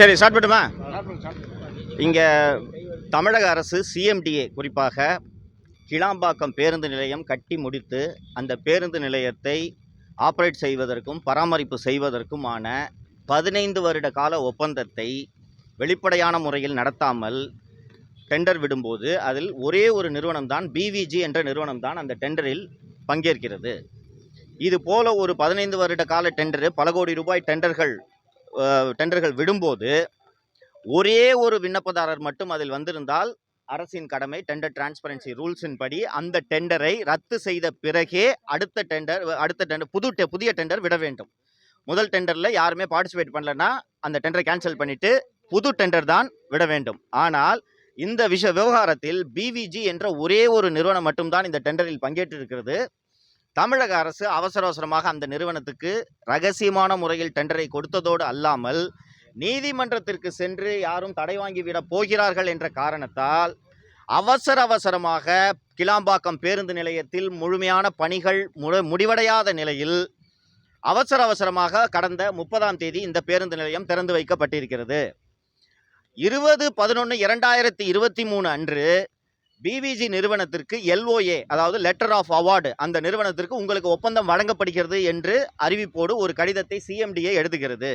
சரி ஸ்டார்ட் பண்ணுமா? இங்கே தமிழக அரசு சிஎம்டிஏ குறிப்பாக கிளாம்பாக்கம் பேருந்து நிலையம் கட்டி முடித்து அந்த பேருந்து நிலையத்தை ஆப்ரேட் செய்வதற்கும் பராமரிப்பு செய்வதற்குமான பதினைந்து வருட கால ஒப்பந்தத்தை வெளிப்படையான முறையில் நடத்தாமல் டெண்டர் விடும்போது அதில் ஒரே ஒரு நிறுவனம் தான் பிவிஜி என்ற நிறுவனம் தான் அந்த டெண்டரில் பங்கேற்கிறது. இது போல ஒரு பதினைந்து வருட கால டெண்டரு பல கோடி ரூபாய் டெண்டர்கள் டெண்டர்கள் விடும்போது ஒரே ஒரு விண்ணப்பதாரர் மட்டும் அதில் வந்திருந்தால் அரசின் கடமை டெண்டர் டிரான்ஸ்பரன்சி ரூல்ஸின் படி அந்த டெண்டரை ரத்து செய்த பிறகே அடுத்த டெண்டர் அடுத்த டெண்டர் புது டெ- புதிய டெண்டர் விட வேண்டும். முதல் டெண்டரில் யாருமே பார்ட்டிசிபேட் பண்ணலன்னா அந்த டெண்டரை கேன்சல் பண்ணிவிட்டு புது டெண்டர் தான் விட வேண்டும். ஆனால் இந்த விஷ விவகாரத்தில் பிவிஜி என்ற ஒரே ஒரு நிறுவனம் மட்டும்தான் இந்த டெண்டரில் பங்கேற்றிருக்கிறது. தமிழக அரசு அவசர அவசரமாக அந்த நிறுவனத்துக்கு ரகசியமான முறையில் டெண்டரை கொடுத்ததோடு அல்லாமல் நீதிமன்றத்திற்கு சென்று யாரும் தடை வாங்கிவிட போகிறார்கள் என்ற காரணத்தால் அவசர அவசரமாக கிளாம்பாக்கம் பேருந்து நிலையத்தில் முழுமையான பணிகள் முழு முடிவடையாத நிலையில் அவசர அவசரமாக கடந்த முப்பதாம் தேதி இந்த பேருந்து நிலையம் திறந்து வைக்கப்பட்டிருக்கிறது. இருபது பதினொன்று இரண்டாயிரத்தி இருபத்தி மூணு அன்று பிவிஜி நிறுவனத்திற்கு எல்ஓஏ அதாவது லெட்டர் ஆஃப் அவார்டு அந்த நிறுவனத்திற்கு உங்களுக்கு ஒப்பந்தம் வழங்கப்படுகிறது என்று அறிவிப்போடு ஒரு கடிதத்தை சிஎம்டிஏ எழுதுகிறது.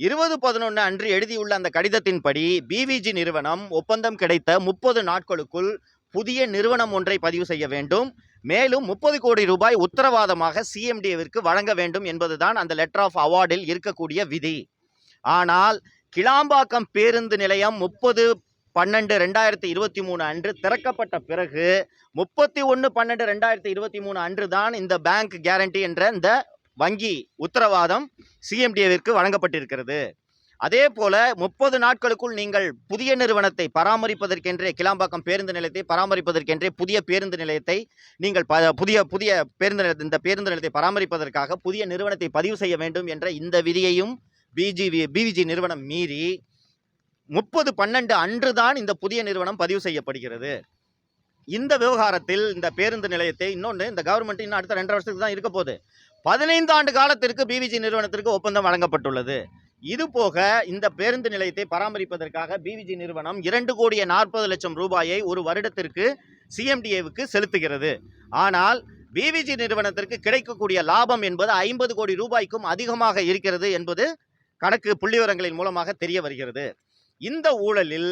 இருபது பதினொன்று அன்று எழுதியுள்ள அந்த கடிதத்தின்படி பிவிஜி நிறுவனம் ஒப்பந்தம் கிடைத்த முப்பது நாட்களுக்குள் புதிய நிறுவனம் ஒன்றை பதிவு செய்ய வேண்டும். மேலும் முப்பது கோடி ரூபாய் உத்தரவாதமாக சிஎம்டிஏவிற்கு வழங்க வேண்டும் என்பதுதான் அந்த லெட்டர் ஆஃப் அவார்டில் இருக்கக்கூடிய விதி. ஆனால் கிளாம்பாக்கம் பேருந்து நிலையம் முப்பது பன்னெண்டு ரெண்டாயிரத்தி இருபத்தி மூணு அன்று திறக்கப்பட்ட பிறகு முப்பத்தி ஒன்று பன்னெண்டு ரெண்டாயிரத்தி இருபத்தி மூணு அன்று தான் இந்த பேங்க் கேரண்டி என்ற இந்த வங்கி உத்தரவாதம் சிஎம்டிஏவிற்கு வழங்கப்பட்டிருக்கிறது. அதே போல முப்பது நாட்களுக்குள் நீங்கள் புதிய நிறுவனத்தை பராமரிப்பதற்கென்றே கிளாம்பாக்கம் பேருந்து நிலையத்தை பராமரிப்பதற்கென்றே புதிய பேருந்து நிலையத்தை நீங்கள் ப புதிய புதிய பேருந்து நிலையத்தை இந்த பேருந்து நிலையத்தை பராமரிப்பதற்காக புதிய நிறுவனத்தை பதிவு செய்ய வேண்டும் என்ற இந்த விதியையும் பிஜிவி பிவிஜி நிறுவனம் மீறி முப்பது பன்னெண்டு அன்று தான் இந்த புதிய நிறுவனம் பதிவு செய்யப்படுகிறது. இந்த விவகாரத்தில் இந்த பேருந்து நிலையத்தை இன்னொன்று இந்த கவர்மெண்ட் இன்னும் அடுத்த ரெண்டரை வருஷத்துக்கு தான் இருக்க போகுது. பதினைந்து ஆண்டு காலத்திற்கு பிவிஜி நிறுவனத்திற்கு ஒப்பந்தம் வழங்கப்பட்டுள்ளது. இது போக இந்த பேருந்து நிலையத்தை பராமரிப்பதற்காக பிவிஜி நிறுவனம் இரண்டு கோடியே நாற்பது லட்சம் ரூபாயை ஒரு வருடத்திற்கு சிஎம்டிஏவுக்கு செலுத்துகிறது. ஆனால் பிவிஜி நிறுவனத்திற்கு கிடைக்கக்கூடிய லாபம் என்பது ஐம்பது கோடி ரூபாய்க்கும் அதிகமாக இருக்கிறது என்பது கணக்கு புள்ளிவிவரங்களின் மூலமாக தெரிய வருகிறது. இந்த ஊழலில்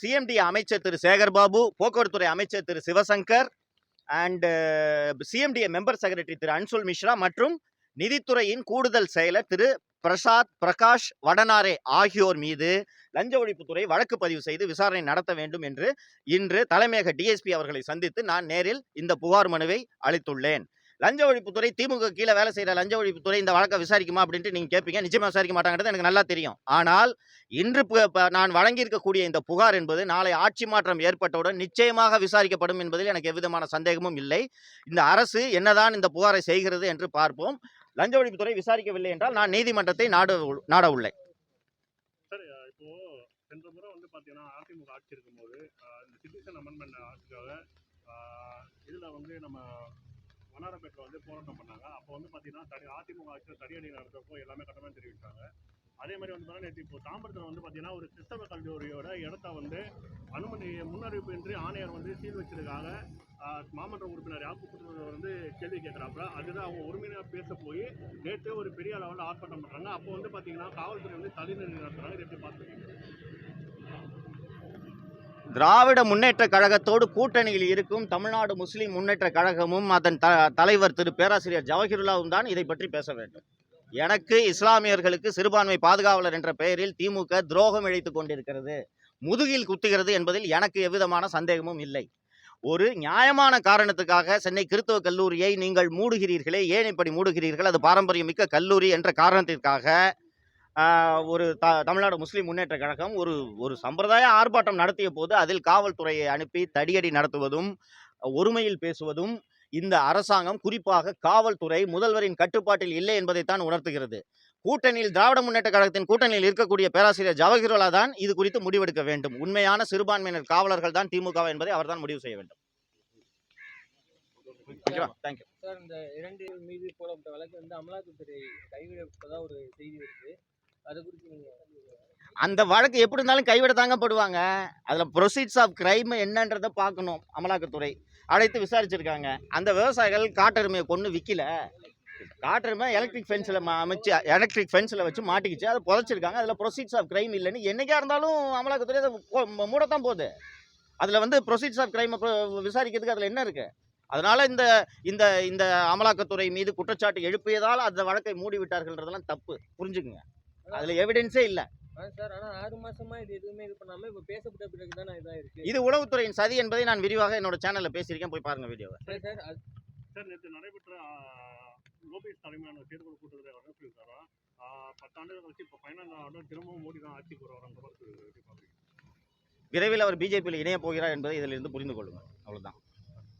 சிஎம்டி அமைச்சர் திரு. சேகர்பாபு போக்குவரத்துறை அமைச்சர் Thiru. Sivasankar and CMDA member secretary Thiru. Anshul Mishra மற்றும் நிதித்துறையின் கூடுதல் செயலர் திரு. பிரசாத் பிரகாஷ் வடனாரே ஆகியோர் மீது லஞ்ச ஒழிப்புத்துறை வழக்கு பதிவு செய்து விசாரணை நடத்த வேண்டும் என்று இன்று தலைமையக டிஎஸ்பி அவர்களை சந்தித்து நான் நேரில் இந்த புகார் மனுவை அளித்துள்ளேன். லஞ்ச ஒழிப்புத்துறை திமுக கீழே வேலை செய்கிற லஞ்ச ஒழிப்புத்துறை இந்த வழக்கை விசாரிக்குமா அப்படின்ட்டு நீங்கள் கேட்பீங்க நிச்சயமாக விசாரிக்க மாட்டாங்கிறது எனக்கு நல்லா தெரியும். ஆனால் இன்று ப- நான் வழங்கியிருக்கக்கூடிய இந்த புகார் என்பது நாளை ஆட்சி மாற்றம் ஏற்பட்டவுடன் நிச்சயமாக விசாரிக்கப்படும் என்பதில் எனக்கு எவ்விதமான சந்தேகமும் இல்லை. இந்த அரசு என்னதான் இந்த புகாரை செய்கிறது என்று பார்ப்போம். லஞ்ச ஒழிப்புத்துறை விசாரிக்கவில்லை என்றால் நான் நீதிமன்றத்தை நாட நாட உள்ளேன் சென்ற முறை வந்து பார்த்தீங்கன்னா அதிமுக ஆட்சி இருக்கும்போது இந்த சிட்டிசன் அமெண்ட்மெண்ட் ஆட்சிக்காக இதுல வந்து நம்ம வண்ணாரப்பேட்டில் வந்து போராட்டம் பண்ணாங்க. அப்போ வந்து பார்த்தீங்கன்னா தடி அதிமுக ஆட்சியில் தடியடி நடத்தப்போ எல்லாமே கட்டணம் தெரிவித்தாங்க அதே மாதிரி வந்து பார்த்தீங்கன்னா நேற்று இப்போ தாம்பரத்தில் வந்து பார்த்தீங்கன்னா ஒரு கிறிஸ்தவ கல்லூரியோட இடத்த வந்து அனுமதி முன்னறிவிப்பின்றி ஆணையர் வந்து சீல் வச்சதுக்காக மாமன்ற உறுப்பினர் யாப்பு வந்து கேள்வி கேட்குறாப்புல அதுதான் அவங்க ஒருமையாக பேச போய் நேற்று ஒரு பெரிய அளவில் ஆர்ப்பாட்டம் பண்ணுறாங்க அப்போ வந்து பார்த்தீங்கன்னா காவல்துறை வந்து தள்ளிநிலை நடத்துகிறாங்க நேற்று பார்த்துருக்கீங்க திராவிட முன்னேற்ற கழகத்தோடு கூட்டணியில் இருக்கும் தமிழ்நாடு முஸ்லிம் முன்னேற்ற கழகமும் அதன் த தலைவர் திரு பேராசிரியர் ஜவஹிருல்லாவும் தான் இதை பற்றி பேச வேண்டும். எனக்கு இஸ்லாமியர்களுக்கு சிறுபான்மை பாதுகாவலர் என்ற பெயரில் திமுக துரோகம் இழைத்துக் கொண்டிருக்கிறது. முதுகில் குத்துகிறது என்பதில் எனக்கு எவ்விதமான சந்தேகமும் இல்லை. ஒரு நியாயமான காரணத்துக்காக சென்னை கிறிஸ்தவ கல்லூரியை நீங்கள் மூடுகிறீர்களே ஏன் இப்படி மூடுகிறீர்கள்? அது பாரம்பரியமிக்க கல்லூரி என்ற காரணத்திற்காக ஒரு த தமிழ்நாடு முஸ்லீம் முன்னேற்ற கழகம் ஒரு ஒரு சம்பிரதாய ஆர்ப்பாட்டம் நடத்திய போது அதில் காவல்துறையை அனுப்பி தடியடி நடத்துவதும் ஒருமையில் பேசுவதும் இந்த அரசாங்கம் குறிப்பாக காவல்துறை முதல்வரின் கட்டுப்பாட்டில் இல்லை என்பதைத்தான் உணர்த்துகிறது. கூட்டணியில் திராவிட முன்னேற்ற கழகத்தின் கூட்டணியில் இருக்கக்கூடிய பேராசிரியர் ஜவஹர்லாலா தான் இது குறித்து முடிவெடுக்க வேண்டும். உண்மையான சிறுபான்மையினர் காவலர்கள் தான் திமுக என்பதை அவர்தான் முடிவு செய்ய வேண்டும். சார் இந்த இரண்டு மீது போடப்பட்ட வழக்கு வந்து அமலாக்கத்துறை கைவிடப்பட்டதா ஒரு செய்தி வருது. அந்த வழக்கு எப்படி இருந்தாலும் கைவிட தாங்க படுவாங்க. அதில் ப்ரொசீட்ஸ் ஆஃப் கிரைம் என்னன்றதை பார்க்கணும் அமலாக்கத்துறை. அழைத்து விசாரிச்சிருக்காங்க. அந்த விவசாயிகள் காட்டெருமையை கொண்டு விற்கல காட்டெருமை எலக்ட்ரிக் ஃபென்ஸில் அமைச்சு எலக்ட்ரிக் ஃபென்ஸில் வச்சு மாட்டிக்கிச்சு. அதை புதைச்சிருக்காங்க. அதில் ப்ரொசீட்ஸ் ஆஃப் கிரைம் இல்லைன்னு என்னைக்கா இருந்தாலும் அமலாக்கத்துறை அதை மூடத்தான் போகுது. அதில் வந்து ப்ரொசீட்ஸ் ஆஃப் கிரைமை விசாரிக்கிறதுக்கு அதில் என்ன இருக்குது அதனால் இந்த இந்த இந்த அமலாக்கத்துறை மீது குற்றச்சாட்டு எழுப்பியதால் அந்த வழக்கை மூடி விட்டார்கள்ன்றதெல்லாம் தப்பு. புரிஞ்சுக்குங்க. அதில் எவிடன்ஸே இல்லை. ஆ சார் ஆனா ஆறு மாசமா இது எதுவுமே இது பண்ணாம இப்ப பேசப்பட்ட பிறகு தானே இதா இருக்கு இது உளவுத்துறையின் சதி என்பதை நான் விரிவாக என்னோட சேனலில் பேசியிருக்கேன். போய் பாருங்க வீடியோவை சார் சார் நேற்று நடைபெற்ற ஓபிஎஸ் தலைமையான செயற்குழு கூட்டத்தில் என்ன சொல்லியிருக்காரா? பத்தாண்டுகள் கழிச்சு இப்போ பதினான்கு ஆண்டு திரும்பவும் மோடி தான் ஆட்சிக்கு பார்க்குறீங்க விரைவில் அவர் பிஜேபியில் இணைய போகிறார் என்பதை இதிலிருந்து புரிந்து கொள்ளுங்கள். அவ்வளவுதான்.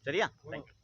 சரியா? தேங்க்யூ